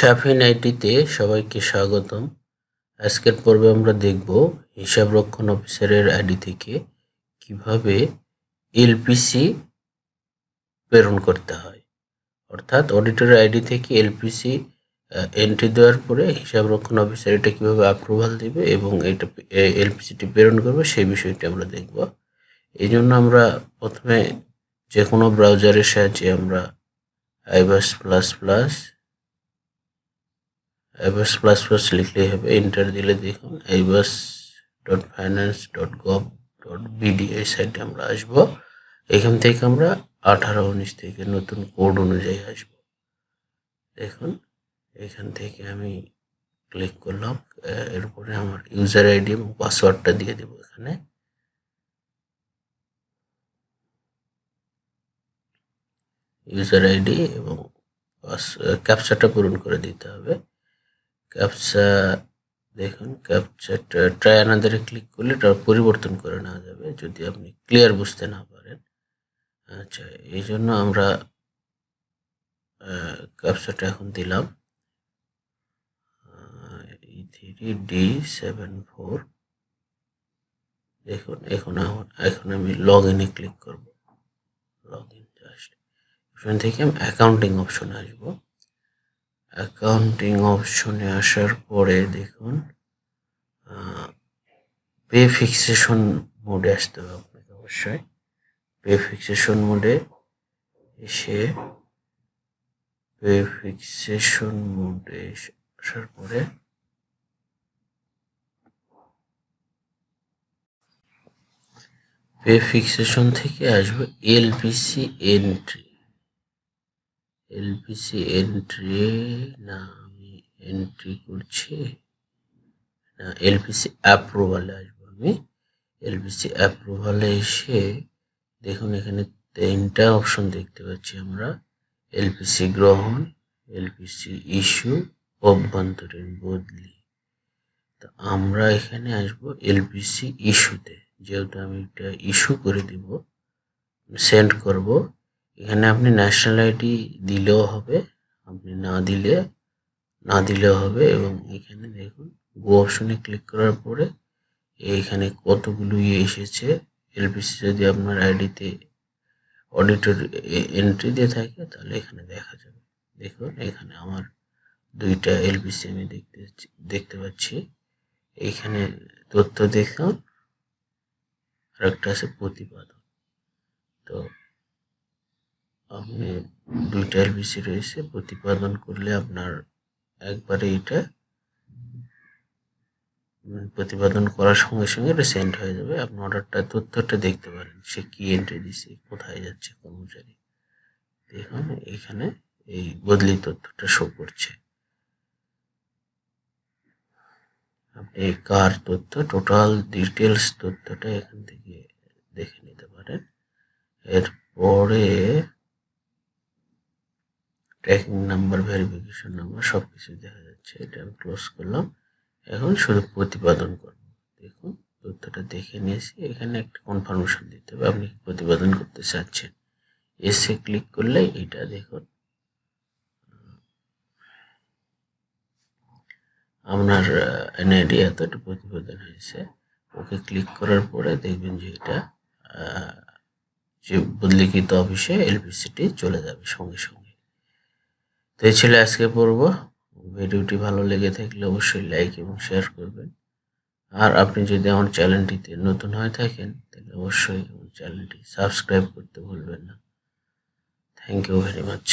শাফিন আইটিতে সবাইকে স্বাগতম। আজকের পর্বে আমরা দেখব হিসাবরক্ষণ অফিসারের আইডি থেকে কীভাবে এলপিসি প্রেরণ করতে হয়। অর্থাৎ অডিটরের আইডি থেকে এলপিসি এন্ট্রি দেওয়ার পরে হিসাবরক্ষণ অফিসার এটা কীভাবে অ্যাপ্রুভাল দেবে এবং এটা এলপিসিটি প্রেরণ করবে সেই বিষয়টি আমরা দেখব। এই জন্য আমরা প্রথমে যে কোনো ব্রাউজারের সাহায্যে আমরা iBAS plus plus iBAS plus plus লিখলেই হবে। এন্টার দিলে দেখুন iBAS dot finance dot gov dot BD এই সাইটে আমরা আসব। এখান থেকে আমরা আঠারো উনিশ থেকে নতুন কোড অনুযায়ী আসব। দেখুন, এখান থেকে আমি ক্লিক করলাম। এরপরে আমার ইউজার আইডি এবং পাসওয়ার্ডটা দিয়ে দেবো এখানে। ইউজার আইডি এবং ক্যাপচাটা পূরণ করে দিতে হবে। ক্যাপচা দেখুন ক্যাপচাটা ট্রাই আনাদারে ক্লিক করলে এটা পরিবর্তন করে নেওয়া যাবে, যদি আপনি ক্লিয়ার বুঝতে না পারেন। আচ্ছা এই জন্য আমরা ক্যাপচাটা এখন দিলাম। থ্রি ডি সেভেন ফোর দেখুন, এখন আমার- এখন আমি লগ ইনে ক্লিক করব। লগ ইন জাস্ট থেকে আমি অ্যাকাউন্টিং অপশনে আসব। অ্যাকাউন্টিং অপশনে আসার পরে দেখুন পে ফিক্সেশন মোডে আসতে হবে আপনাকে অবশ্যই। পে ফিক্সেশন মোডে এসে পে ফিক্সেশন মোডে আসার পরে পে ফিক্সেশন থেকে আসবে এলপিসি এন্ট্রি এলপিসি এন্ট্রি না আমি এন্ট্রি করছি। না এলপিসি অ্যাপ্রুভালে আসব আমি। এলপিসি অ্যাপ্রুভালে এসে দেখুন এখানে তিনটা অপশন দেখতে পাচ্ছি আমরা। এলপিসি গ্রহণ এলপিসি ইস্যু অভ্যন্তরীণ বদলি। তো আমরা এখানে আসব এলপিসি ইস্যুতে যেহেতু আমি এটা ইস্যু করে দিব সেন্ড করব। এখানে আপনি ন্যাশনাল আইডি দিলেও হবে, আপনি না দিলে, না দিলেও হবে এবং এখানে দেখুন গো অপশনে ক্লিক করার পরে এইখানে কতগুলো ইয়ে এসেছে। এলপিসি যদি আপনার আইডিতে অডিটর এন্ট্রি দিয়ে থাকে, তাহলে এখানে দেখা যাবে। দেখুন, এখানে আমার দুইটা এলপিসি আমি দেখতে দেখতে পাচ্ছি। এইখানে তথ্য দেখুন আর একটা আছে প্রতিপাদন। তো আপনি দুইটা এলবিসি রয়েছে। প্রতিপাদন করলে আপনার একবারে এটা প্রতিপাদন করার সঙ্গে সঙ্গে এটা সেন্ড হয়ে যাবে। আপনি অর্ডারটা, তথ্যটা দেখতে পারেন সে কি এন্ট্রি দিছে, কোথায় যাচ্ছে কর্মচারী দেখুন, এখানে এই বদলি তথ্যটা শো করছে। আপনি কার তথ্য টোটাল ডিটেলস তথ্যটা এখান থেকে দেখে নিতে পারেন। এরপরে ট্র্যাকিং নাম্বার ভেরিফিকেশন নাম্বার সব কিছু দেখা যাচ্ছে, এটা আমি ক্লোজ করলাম। এখন শুধু প্রতিপাদন করব। দেখুন, তথ্যটা দেখে নিয়েছি। এখানে একটা কনফার্মেশন দিতে হবে, আপনি প্রতিপাদন করতে চাচ্ছেন? এসে ক্লিক করলে এটা দেখুন। আপনার এনআইডি এতটা প্রতিবেদন হয়েছে। ওকে ক্লিক করার পরে দেখবেন যে এটা যে বদলিকৃত অফিসে এলপিসিটি চলে যাবে সঙ্গে সঙ্গে। তো এই ছিল আজকে পর্ব। ভিডিওটি ভালো লেগে থাকলে অবশ্যই লাইক এবং শেয়ার করবেন। আর আপনি যদি আমার চ্যানেলটিতে নতুন হয়ে থাকেন, তাহলে অবশ্যই চ্যানেলটি সাবস্ক্রাইব করতে ভুলবেন না। Thank you very much